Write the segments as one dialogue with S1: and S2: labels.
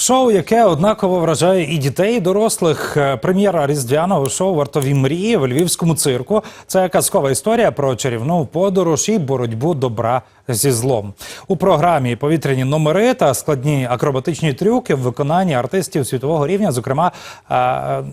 S1: Шоу, яке однаково вражає і дітей, і дорослих. Е, Прем'єра різдвяного шоу Вартові мрії в львівському цирку. Це казкова історія про чарівну подорож і боротьбу добра зі злом. У програмі повітряні номери та складні акробатичні трюки в виконанні артистів світового рівня. Зокрема, е,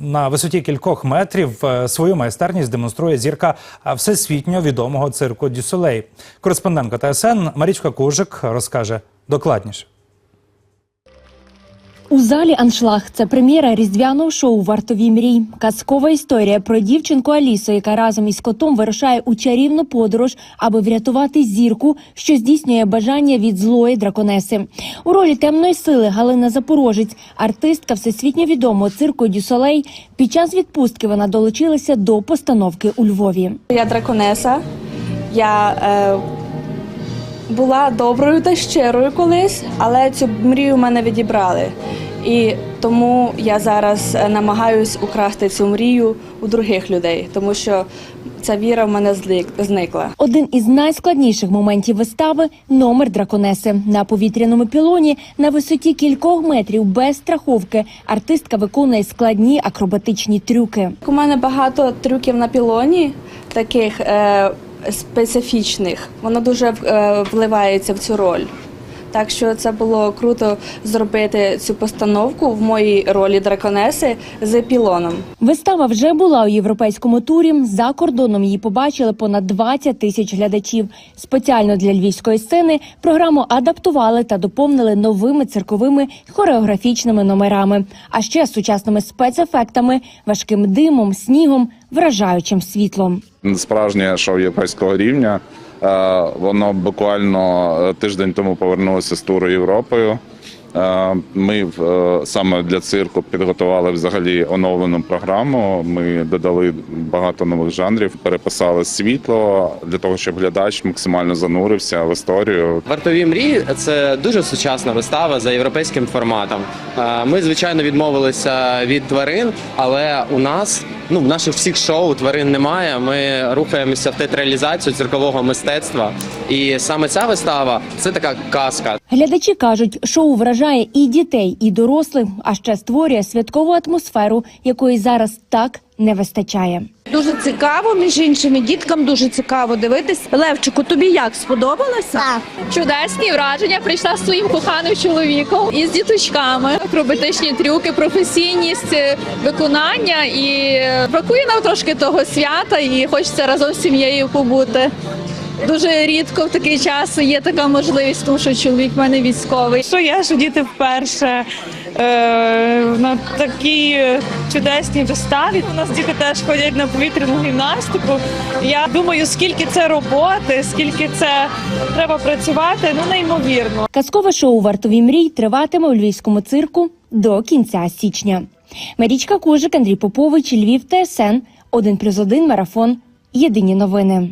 S1: на висоті кількох метрів е, свою майстерність демонструє зірка всесвітньо відомого цирку Дюсолей. Кореспондентка ТСН Марічка Кужик розкаже докладніше.
S2: У залі аншлаг це прем'єра різдвяного шоу Вартові мрій. Казкова історія про дівчинку Алісу, яка разом із котом вирушає у чарівну подорож, аби врятувати зірку, що здійснює бажання від злої драконеси. У ролі темної сили Галина Запорожець, артистка всесвітньо відомого цирку Дюсолей. Під час відпустки вона долучилася до постановки у Львові.
S3: Я драконеса. Я е, була доброю та щирою колись, але цю мрію в мене відібрали. І тому я зараз е, намагаюсь украсти цю мрію у других людей, тому що ця віра в мене зникла.
S2: Один із найскладніших моментів вистави номер драконеси на повітряному пілоні на висоті кількох метрів без страховки. Артистка виконує складні акробатичні трюки.
S3: У мене багато трюків на пілоні, таких е, специфічних. Воно дуже е, вливається в цю роль. Так що це було круто зробити цю постановку в моїй ролі драконеси з пілоном.
S2: Вистава вже була у європейському турі. За кордоном її побачили понад 20 тисяч глядачів. Спеціально для львівської сцени програму адаптували та доповнили новими цирковими хореографічними номерами, а ще сучасними спецефектами, важким димом, снігом, вражаючим світлом.
S4: справжнє шоу європейського рівня. Е, Воно буквально е, тиждень тому повернулося з туру Європою. Е, Ми е, саме для цирку підготували взагалі оновлену програму. Ми додали багато нових жанрів, переписали світло для того, щоб глядач максимально занурився в історію.
S5: Вартові мрії це дуже сучасна вистава за європейським форматом. Е, Ми, звичайно, відмовилися від тварин, але у нас ну в наших всіх шоу тварин немає. Ми рухаємося в театралізацію циркового мистецтва. І саме ця вистава це така казка.
S2: Глядачі кажуть, шоу вражає і дітей, і дорослих, а ще створює святкову атмосферу, якої зараз так не вистачає.
S6: Дуже цікаво, між іншими діткам дуже цікаво дивитись. Левчику, тобі як сподобалося? Так.
S7: Чудесні враження. Прийшла з своїм коханим чоловіком і з діточками. Акробатичні трюки, професійність, е, виконання і е, бракує нам трошки того свята, і хочеться разом з сім'єю побути. Дуже рідко в такий час є така можливість, тому що чоловік в мене військовий.
S8: Що я, що діти вперше е, на такій чудесній виставі. У нас діти теж ходять на повітряну гімнастику. Я думаю, скільки це роботи, скільки це треба працювати, ну неймовірно.
S2: Казкове шоу Вартові мрій триватиме у львівському цирку до кінця січня. Марічка Кужик, Андрій Попович, Львів, ТСН 1+,1 марафон. Єдині новини.